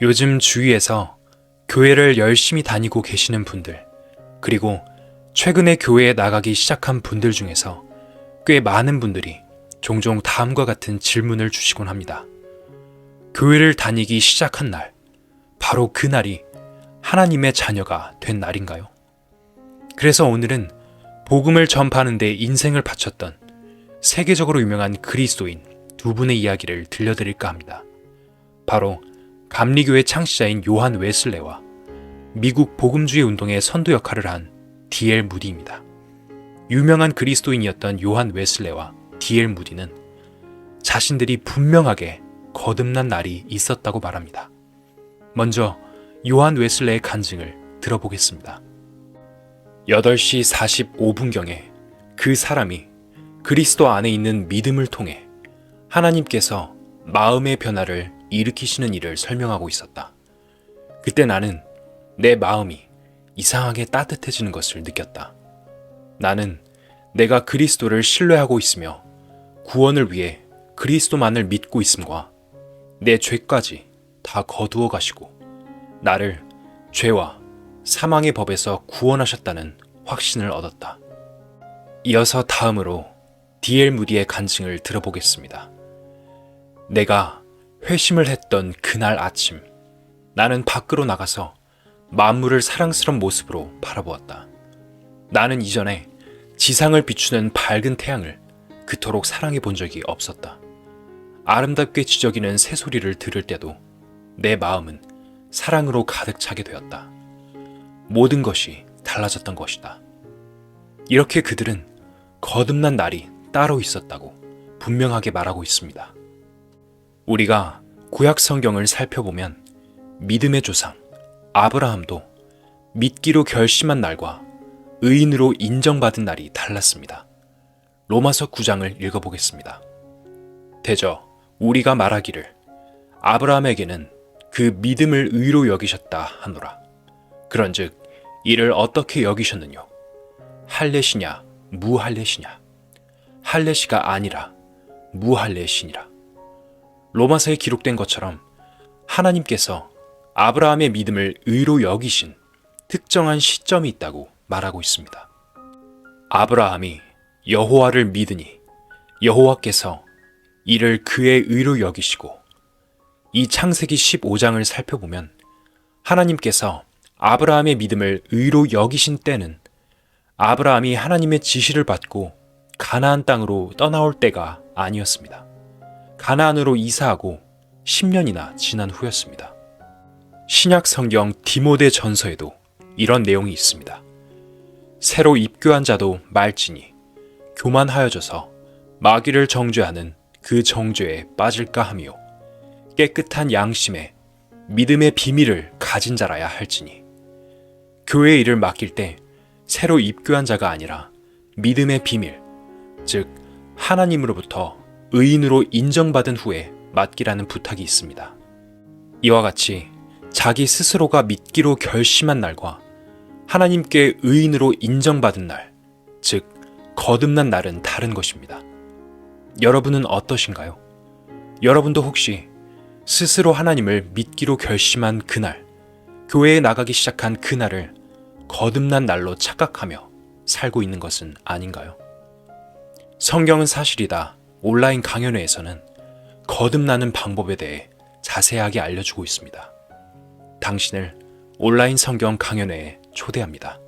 요즘 주위에서 교회를 열심히 다니고 계시는 분들, 그리고 최근에 교회에 나가기 시작한 분들 중에서 꽤 많은 분들이 종종 다음과 같은 질문을 주시곤 합니다. 교회를 다니기 시작한 날, 바로 그 날이 하나님의 자녀가 된 날인가요? 그래서 오늘은 복음을 전파하는 데 인생을 바쳤던 세계적으로 유명한 그리스도인 두 분의 이야기를 들려드릴까 합니다. 바로 감리교회 창시자인 요한 웨슬레와 미국 복음주의 운동의 선도 역할을 한 D.L. 무디입니다. 유명한 그리스도인이었던 요한 웨슬레와 D.L. 무디는 자신들이 분명하게 거듭난 날이 있었다고 말합니다. 먼저 요한 웨슬레의 간증을 들어보겠습니다. 8시 45분경에 그 사람이 그리스도 안에 있는 믿음을 통해 하나님께서 마음의 변화를 일으키시는 일을 설명하고 있었다. 그때 나는 내 마음이 이상하게 따뜻해지는 것을 느꼈다. 나는 내가 그리스도를 신뢰하고 있으며 구원을 위해 그리스도만을 믿고 있음과 내 죄까지 다 거두어 가시고 나를 죄와 사망의 법에서 구원하셨다는 확신을 얻었다. 이어서 다음으로 디엘 무디의 간증을 들어보겠습니다. 내가 회심을 했던 그날 아침, 나는 밖으로 나가서 만물을 사랑스러운 모습으로 바라보았다. 나는 이전에 지상을 비추는 밝은 태양을 그토록 사랑해 본 적이 없었다. 아름답게 지저귀는 새소리를 들을 때도 내 마음은 사랑으로 가득 차게 되었다. 모든 것이 달라졌던 것이다. 이렇게 그들은 거듭난 날이 따로 있었다고 분명하게 말하고 있습니다. 우리가 구약 성경을 살펴보면 믿음의 조상 아브라함도 믿기로 결심한 날과 의인으로 인정받은 날이 달랐습니다. 로마서 9장을 읽어보겠습니다. 대저 우리가 말하기를 아브라함에게는 그 믿음을 의로 여기셨다 하노라. 그런즉 이를 어떻게 여기셨느뇨? 할례시냐 무할례시냐? 할례시가 아니라 무할례시니라. 로마서에 기록된 것처럼 하나님께서 아브라함의 믿음을 의로 여기신 특정한 시점이 있다고 말하고 있습니다. 아브라함이 여호와를 믿으니 여호와께서 이를 그의 의로 여기시고 이 창세기 15장을 살펴보면 하나님께서 아브라함의 믿음을 의로 여기신 때는 아브라함이 하나님의 지시를 받고 가나안 땅으로 떠나올 때가 아니었습니다. 가나안으로 이사하고 10년이나 지난 후였습니다. 신약 성경 디모데 전서에도 이런 내용이 있습니다. 새로 입교한 자도 말지니 교만하여져서 마귀를 정죄하는 그 정죄에 빠질까 하며 깨끗한 양심에 믿음의 비밀을 가진 자라야 할지니 교회 일을 맡길 때 새로 입교한 자가 아니라 믿음의 비밀, 즉 하나님으로부터 의인으로 인정받은 후에 맡기라는 부탁이 있습니다. 이와 같이 자기 스스로가 믿기로 결심한 날과 하나님께 의인으로 인정받은 날, 즉 거듭난 날은 다른 것입니다. 여러분은 어떠신가요? 여러분도 혹시 스스로 하나님을 믿기로 결심한 그날, 교회에 나가기 시작한 그날을 거듭난 날로 착각하며 살고 있는 것은 아닌가요? 성경은 사실이다. 온라인 강연회에서는 거듭나는 방법에 대해 자세하게 알려주고 있습니다. 당신을 온라인 성경 강연회에 초대합니다.